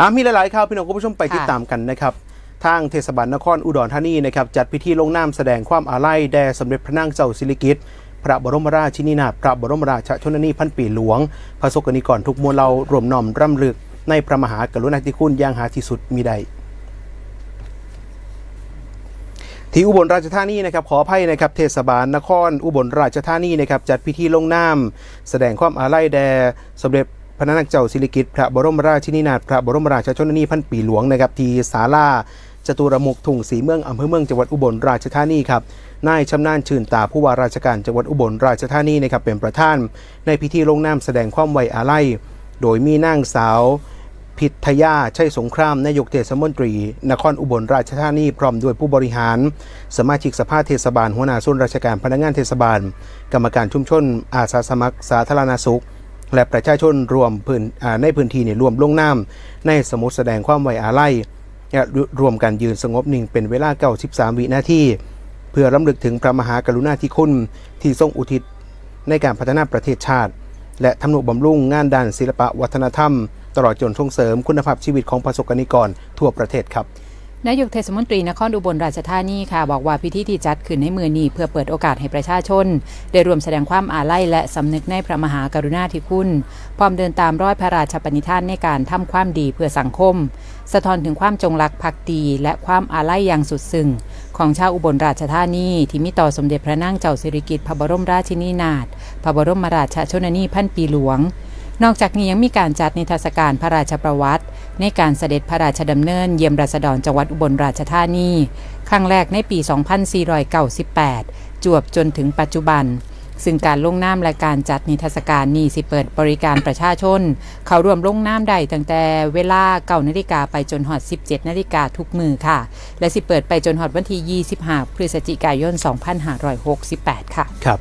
อ่ามีหลายๆข่าวพี่น้องคุณผู้ชมไปค่ะติดตามกันนะครับทางเทศบาลนครอุดรธานีนะครับจัดพิธีลงนามแสดงความอาลัยแด่สมเด็จพระนางเจ้าสิริกิติ์พระบรมราชินีนาถพระบรมราชชนนีพันปีหลวง พระสกนิกรทุกมวลเรารวมน้อมรำลึก ในพระมหากรุณาธิคุณอย่างหาที่สุดมีใดที่อุบลราชธานีนะครับขออภัยนะครับเทศบาลนครอุบลราชธานีนะครับจัดพิธีลงนามแสดงความอาลัยแด่สมเด็จ พระนางเจ้าสิริกิติ์พระบรมราชินีนาถพระบรมราชชนนีพันปีหลวงนะครับที่ศาลาจตุรมุกทุ่งสีเมืองอำเภอเมืองจังหวัดอุบลราชธานีครับนายชำนาญชื่นตาผู้ว่าราชการจังหวัดอุบลราชธานีนะครับเป็นประธาน ในพิธีลงนามแสดงความไว้อาลัย โดยมีนางสาวพิทยาชัยสงครามนายกเทศมนตรี นครอุบลราชธานีพร้อมด้วยผู้บริหาร สมาชิกสภาเทศบาลหัวหน้าส่วนราชการพนักงานเทศบาล กรรมการชุมชน อาสาสมัคร สาธารณสุข และประชาชนรวมพื้นในพื้นที่เนี่ยรวมลงนามในสมุดแสดงความไว้อาลัยรวมกันยืนสงบนิ่งเป็นเวลา93วินาทีเพื่อรำลึกถึงพระมหากรุณาธิคุณที่ทรงอุทิศในการพัฒนาประเทศชาติ และทำนุบำรุงงานด้านศิลปะวัฒนธรรม ตลอดจนส่งเสริมคุณภาพชีวิตของประสบกรณิกรทั่วประเทศครับ นายกเทศมนตรีนครอุบลราชธานีค่ะบอกว่าพิธีที่จัดขึ้นในมือนี้เพื่อเปิดโอกาสให้ประชาชน ได้รวมแสดงความอาลัยและสำนึกในพระมหากรุณาธิคุณ พร้อมเดินตามรอยพระราชปณิธานในการทำความดีเพื่อสังคม สะท้อนถึงความจงรักภักดีและความอาลัยอย่างสุดซึ้งของชาวอุบลราชธานีที่มีต่อสมเด็จพระนางเจ้าสิริกิติ์พระบรมราชินีนาถพระบรมราชชนนีพันปีหลวงนอกจากนี้ยังมีการจัดนิทรรศการพระราชประวัติ ในการเสด็จพระราชดำเนินเยี่ยมราษฎรจังหวัดอุบลราชธานี ครั้งแรกในปี 2498 จวบจนถึงปัจจุบัน ซึ่งการลงน้ำและการจัดนิทรรศการนี้สิเปิดบริการประชาชน เขารวมลงน้ำได้ตั้งแต่เวลา9นาฬิกาไปจนหอด 17 นาฬิกาทุกมือค่ะ และสิเปิดไปจนหอดวันที่ 25 พฤศจิกายน 2568 ค่ะ ครับ